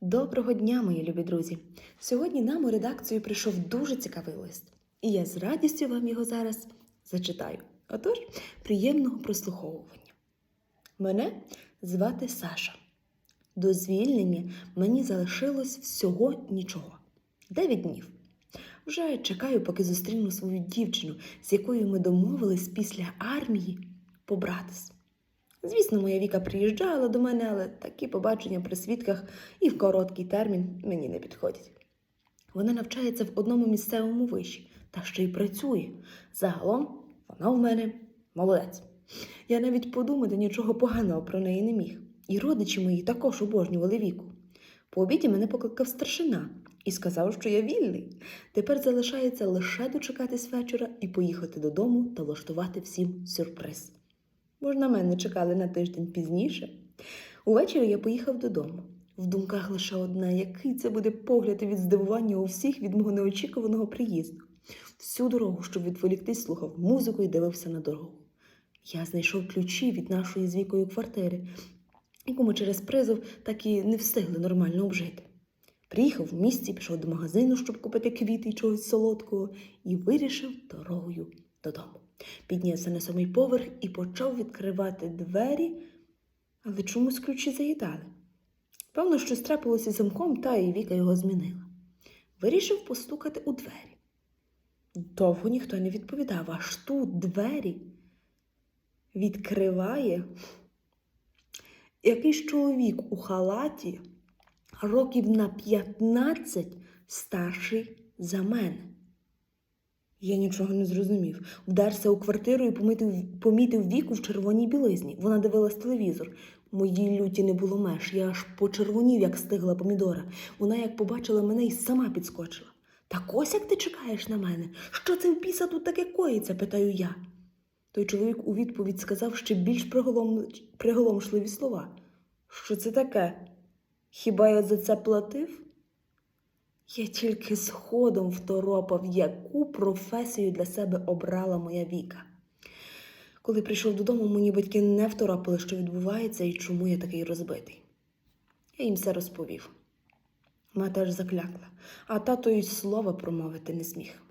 Доброго дня, мої любі друзі! Сьогодні нам у редакцію прийшов дуже цікавий лист, і я з радістю вам його зараз зачитаю. Отож, приємного прослуховування. Мене звати Саша. До звільнення мені залишилось всього нічого. Дев'ять днів. Вже чекаю, поки зустріну свою дівчину, з якою ми домовились після армії побратись. Звісно, моя Віка приїжджала до мене, але такі побачення при свідках і в короткий термін мені не підходять. Вона навчається в одному місцевому виші та ще й працює. Загалом вона в мене молодець. Я навіть подумати нічого поганого про неї не міг. І родичі мої також обожнювали віку. По обіді мене покликав старшина і сказав, що я вільний. Тепер залишається лише дочекатись вечора і поїхати додому та влаштувати всім сюрприз. Бо на мене чекали на тиждень пізніше. Увечері я поїхав додому. В думках лише одне, який це буде погляд від здивування у всіх від мого неочікуваного приїзду. Всю дорогу, щоб відволіктись, слухав музику і дивився на дорогу. Я знайшов ключі від нашої з вікою квартири, яку ми через призов так і не встигли нормально обжити. Приїхав в місті, пішов до магазину, щоб купити квіти і чогось солодкого, і вирішив дорогою додому. Піднявся на сьомий поверх і почав відкривати двері, але чомусь ключі заїдали. Певно, щось трапилося замком, та і Віка його змінила. Вирішив постукати у двері. Довго ніхто не відповідав, аж тут двері відкриває якийсь чоловік у халаті років на 15 старший за мене. Я нічого не зрозумів. Вдерся у квартиру і помітив, помітив віку в червоній білизні. Вона дивилась телевізор. Моїй люті не було меж. Я аж почервонів, як стигла помідора. Вона, як побачила мене, і сама підскочила. Так ось як ти чекаєш на мене? Що це в біса тут таке коїться? питаю я. Той чоловік у відповідь сказав ще більш приголом... приголомшливі слова. Що це таке? Хіба я за це платив? Я тільки згодом второпав, яку професію для себе обрала моя віка. Коли прийшов додому, мені батьки не второпили, що відбувається і чому я такий розбитий. Я їм все розповів. Мати аж заклякла, а тато й слова промовити не зміг.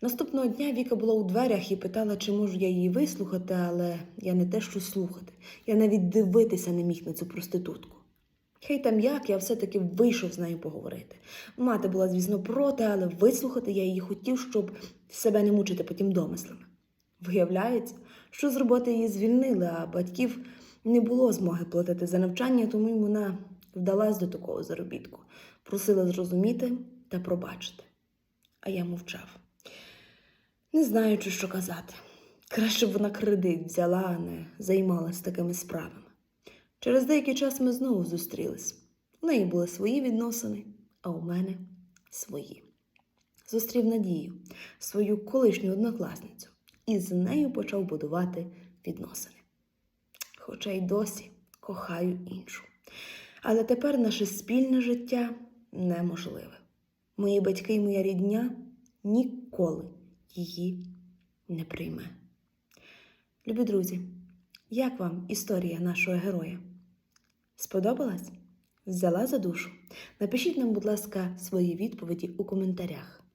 Наступного дня Віка була у дверях і питала, чи можу я її вислухати, але я не те, що слухати. Я навіть дивитися не міг на цю проститутку. Хай там як, я все-таки вийшов з нею поговорити. Мати була, звісно, проти, але вислухати я її хотів, щоб себе не мучити потім домислами. Виявляється, що з роботи її звільнили, а батьків не було змоги платити за навчання, тому й вона вдалась до такого заробітку, просила зрозуміти та пробачити. А я мовчав, не знаючи, що казати. Краще б вона кредит взяла, а не займалась такими справами. Через деякий час ми знову зустрілись. У неї були свої відносини, а у мене свої. Зустрів Надію, свою колишню однокласницю, і з нею почав будувати відносини. Хоча й досі кохаю іншу. Але тепер наше спільне життя неможливе. Мої батьки і моя рідня ніколи її не прийме. Любі друзі, як вам історія нашого героя? Сподобалась? Взяла за душу? Напишіть нам, будь ласка, свої відповіді у коментарях.